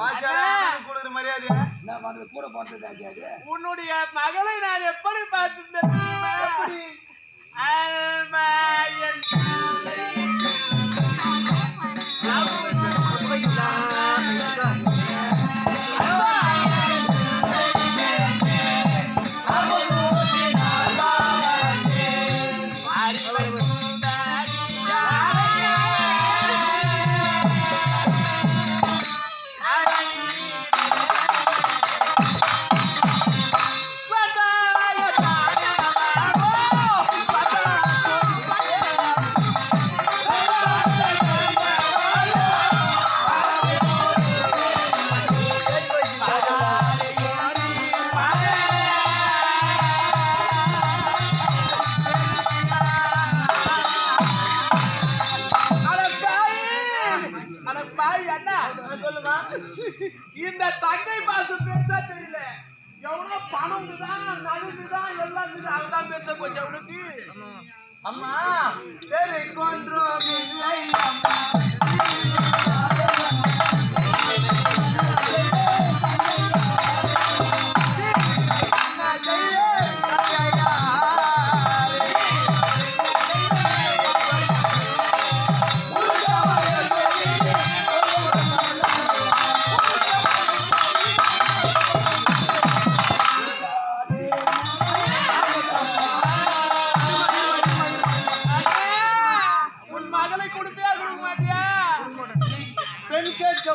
கொடுக்குற மரியாதையா? நான் வந்து கூட போட்டது அது? உன்னுடைய மகளை நான் எப்படி பார்த்து தெரியுமா இந்த தங்கை பாசம் பேச தெரியல. எவ்வளோ பணம் தான் நடுந்து தான் எல்லாம் அவதான் பேச போச்சு அவனுக்கு அம்மா. சரி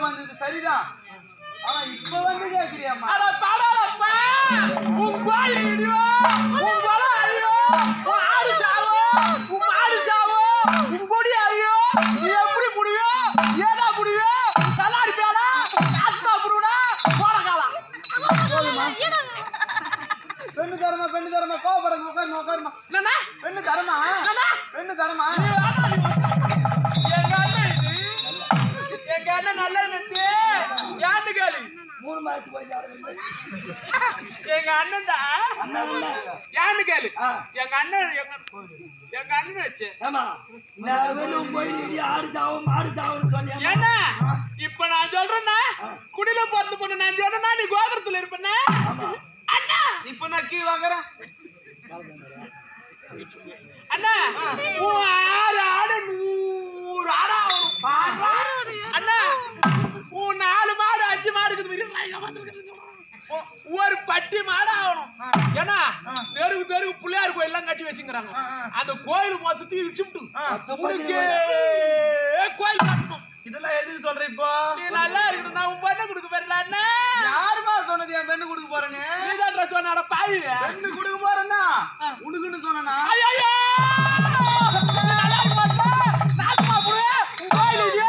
வந்தது சரிதான். ஆனா இப்ப வந்து கேக்குறியாம்மா? அட படாதப்பா உன் கோழி இடியோ உன் கொலை அழியோ உன் ஆடு சாவோ உன் மாடு சாவோ உன் கொடி அழியோ நீ எப்படி முடியோ ஏதா முடியோ நல்லா இருப்பியாடா காசுமா புடுடா போட காலம் பெண்ணு தரமா பெண்ணு தரமா கோபப்படாத உட்காருமா உட்காருமா. என்னண்ணா? பெண்ணு தரமா? பெண்ணு தரமா? நல்ல கேளு. மூணு மாசத்துக்கு எங்க அண்ணன்டா? யான்னு கேளு. எங்க அண்ணன் எங்க எங்க அண்ணன் வச்சு. ஆடு சாவும் ஏன்னா இப்ப நான் சொல்றேன்னா குடியில பிறந்து பொண்ணு நான் சொல்றேன்னா நீ கோபுரத்துல இருப்பேன்னா அண்ணா. இப்ப நான் கீழ் வாங்குறேன். அண்ணா ஆறு ஆடு நூறு ஆடா வரும். அண்ணா உன் நாலு மாடு அஞ்சு மாடு இருக்குது தெரியுமா? இங்க வந்துருக்குது. ஒ- ஒரு பட்டி மாடு ஆகணும் ஏன்னா தெருக்கு தெருக்கு பிள்ளையார் கோயில் எல்லாம் கட்டி வச்சுக்கிறாங்க அந்த கோயில் மொத்தத்தையும் இடிச்சுட்டு உனக்கு கோயில் கட்டணும். இதெல்லாம் எதுக்கு சொல்ற இப்போ? நீ நல்லா இருக்கணும் நான் உன் பொண்ணை கொடுக்க அண்ணா. யாருமா சொன்னது என் பெண்ணு கொடுக்க போறேன்னு? நீ தான் சொன்னாட பாவி. பெண்ணு கொடுக்க போறேன்னா? உனக்குன்னு சொன்னா ஐயோ நல்லா இருக்க மாட்டா கோயில்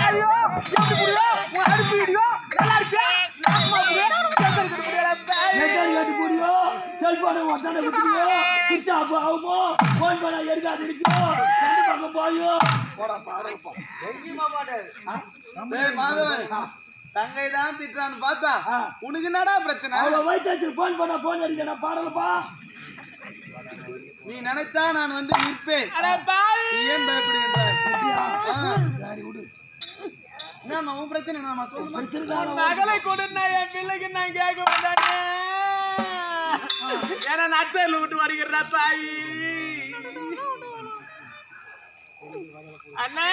ஐயோ எப்படி முடியோ விட்டுறியோ சுவிட்ச் ஆஃப் ஆகுமோ போன் பண்ண எடுக்காது இருக்கோ ரெண்டு பக்கம் போயோ? போடா பாருப்பா டேய் மாதவன் தங்கை தான் திட்டுறான்னு பார்த்தா. உனக்கு என்னடா பிரச்சனை? அவ்வளோ வயிற்று போன் பண்ண போன் அடிக்கணும் பாடலப்பா நீ நினைத்தா நான் வந்து நிற்பேன். அட பாவி! நீ ஏன் விடு. என்னம்மா உன் பிரச்சனை பிரச்சனை தான் நகலை கொடுன்னா என் பிள்ளைக்கு நான் கேட்க மாட்டானே. ஏன்னா நட்டர்ல விட்டு வருகிறா பாவி அண்ணா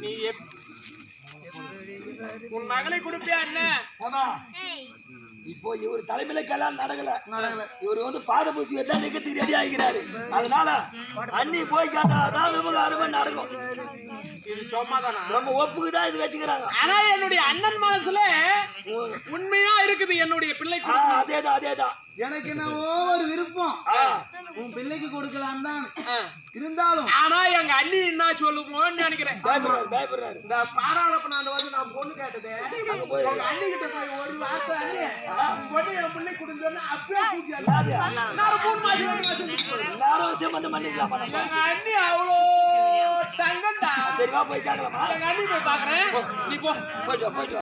நீ எப்- உன் மகளை கொடுப்பியா அண்ணா. இப்போ இவர் தலைமையில கல்யாணம் நடக்கல. இவர் வந்து பாத பூசி தான் நிக்கத்துக்கு ரெடி ஆகிறாரு அதனால அண்ணி போய் கேட்டாதான் விவகாரமே நடக்கும். இது சும்மாதானா? நம்ம ஒப்புக்கு தான் இது வச்சுக்கிறாங்க. ஆனா என்னுடைய அண்ணன் மனசுல உண்மையா இருக்குது என்னுடைய பிள்ளை அதேதான் அதேதான். எனக்கு என்னவோ ஒரு விருப்பம். உன் பிள்ளைக்கு கொடுக்கலாம் தான். இருந்தாலும் ஆனா எங்க அண்ணி என்ன சொல்லுவோம்னு நினைக்கிறேன். பயப்படுறாரு இந்த பாராளப்ப நான் வந்து நான் பொண்ணு கேட்டது. போய். உங்க அண்ணி கிட்ட போய் ஒரு வார்த்தை அண்ணி பொண்ணு என் பிள்ளை கொடுத்தோன்னு அப்பயே கூட்டி யாரு? நான் மூணு மாசம் ரெண்டு மாசம் கூட்டிட்டு போறேன். எல்லாரும் சம்பந்தம் பண்ணிக்கலாமா எங்க அண்ணி அவ்வளோ தங்கண்டா சரி வா போய் கேட்கலாமா எங்க அண்ணி போய் பாக்குறேன் நீ போ. போயிட்டு போயிட்டு.